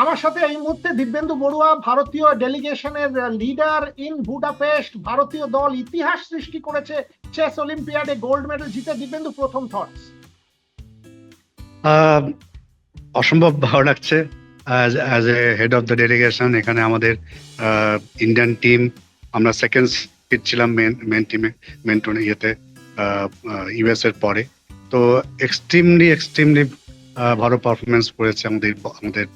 আমার সাথে এই মুহূর্তে দিব্যেন্দু বড়ুয়া, ভারতীয় ডেলিগেশনের লিডার ইন বুডাপেস্ট, ভারতীয় দল ইতিহাস সৃষ্টি করেছে চেস অলিম্পিয়াডে গোল্ড মেডেল জিতে দিব্যেন্দু প্রথম থটস অসম্ভব ভালো লাগছে। As a head of the delegation এখানে আমাদের ইন্ডিয়ান টিম আমরা সেকেন্ড সিট ছিলাম মেন মেন টিমে মেন টুনে ইয়েতে ইউএস এর পরে। তো এক্সট্রিমলি এক্সট্রিমলি ভালো পারফরমেন্স করেছে আমাদের আমাদের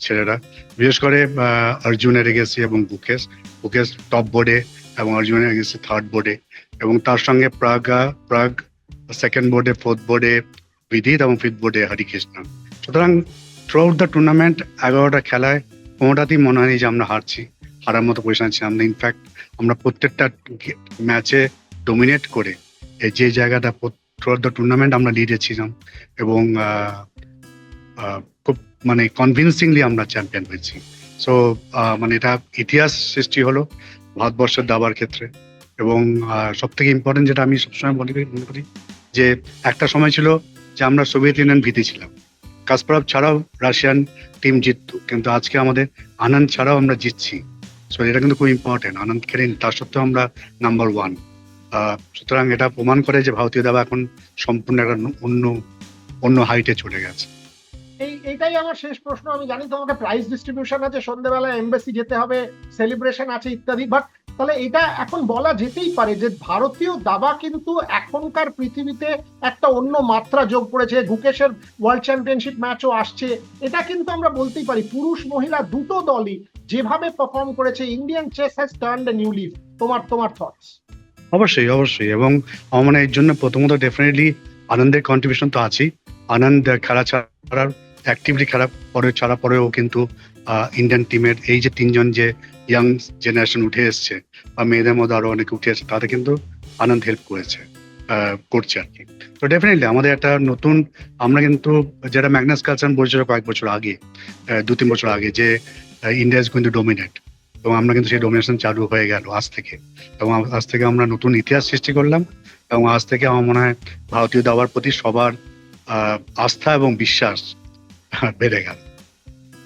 ছেলেরা। বিশেষ করে আহ, অর্জুন এরিগেসি এবং বুকেশ। বুকেশ টপ বোর্ডে এবং অর্জুন এরিগেসি থার্ড বোর্ডে এবং তার সঙ্গে প্রাগা প্রাগ সেকেন্ড বোর্ডে ফোর্থ বোর্ডে বিদিত এবং ফিফথ বোর্ডে হরিকৃষ্ণ। সুতরাং থ্রু আউট দ্য টুর্নামেন্ট এগারোটা খেলায় কোনোটাতেই মনে হয়নি যে আমরা হারছি। হারার মতো পজিশন ছিলাম না ইনফ্যাক্ট আমরা প্রত্যেকটা ম্যাচে ডোমিনেট করে এই যে জায়গাটা থ্রু আউট দ্য টুর্নামেন্ট আমরা লিডে ছিলাম এবং খুব মানে কনভিনসিংলি আমরা চ্যাম্পিয়ন হয়েছি। সো মানে এটা ইতিহাস সৃষ্টি হলো ভারতবর্ষের দাবার ক্ষেত্রে এবং সব থেকে ইম্পর্টেন্ট যেটা আমি সবসময় করি, মনে করি যে একটা সময় ছিল যে আমরা সোভিয়েত ইউনিয়ন ভীতি ছিলাম। কাসপারভ ছাড়াও রাশিয়ান টিম জিততো, কিন্তু আজকে আমাদের আনন্দ ছাড়াও আমরা জিতছি। সো এটা কিন্তু খুব ইম্পর্টেন্ট আনন্দ খেলেন, তার সত্ত্বেও আমরা নাম্বার ওয়ান সুতরাং এটা প্রমাণ করে যে ভারতীয় দাবা এখন সম্পূর্ণ একটা অন্য অন্য হাইটে চলে গেছে। এই, এইটাই আমার শেষ প্রশ্ন। আমি জানি তোমাকে প্রাইজ ডিস্ট্রিবিউশন আছে সন্ধ্যেবেলা এমবাসি যেতে হবে সেলিব্রেশন আছে ইত্যাদি বাট তাহলে এটা এখন বলা যেতেই পারে যে ভারতীয় দাবা কিন্তু এখনকার পৃথিবীতে একটা অন্য মাত্রা যোগ করেছে। গুকেশের ওয়ার্ল্ড চ্যাম্পিয়নশিপ ম্যাচও আসছে। এটা কিন্তু আমরা বলতেই পারি, পুরুষ মহিলা দুটো দলই যেভাবে পারফর্ম করেছে Indian chess has turn new leaf তোমার তোমার থটস অবশ্যই অবশ্যই। এবং আমার মনে এর জন্য প্রথমত ডেফিনেটলি আনন্দের কন্ট্রিবিউশন তো আছেই। আনন্দ খেলা ছাড়া অ্যাক্টিভলি খেলা পরে ছাড়া পরেও কিন্তু ইন্ডিয়ান টিমের এই যে তিনজন যে ইয়াং জেনারেশন উঠে এসছে, বা মেয়েদের মধ্যে আরও অনেকে উঠে এসছে, তাতে কিন্তু আনন্দ হেল্প করেছে করছে আর কি। তো ডেফিনেটলি আমাদের একটা নতুন, আমরা কিন্তু যেটা ম্যাগনাস কালচার বলছিল কয়েক বছর আগে দু তিন বছর আগে যে ইন্ডিয়া ইজ কিন্তু ডোমিনেট এবং আমরা কিন্তু সেই ডোমিনেশন চালু হয়ে গেল আজ থেকে। এবং আজ থেকে আমরা নতুন ইতিহাস সৃষ্টি করলাম এবং আজ থেকে আমার মনে হয় ভারতীয় দাবার প্রতি সবার আস্থা এবং বিশ্বাস বেড়ে গেল।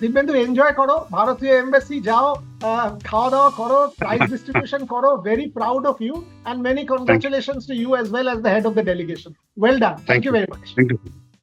দিব্যেন্দু এনজয় করো। ভারতীয় এমবাসি যাও খাওয়া দাওয়া করো প্রাইজ ডিস্ট্রিবিউশন করো। Very proud of you and many congratulations to you as well as the head of the delegation well done thank you. Very much thank you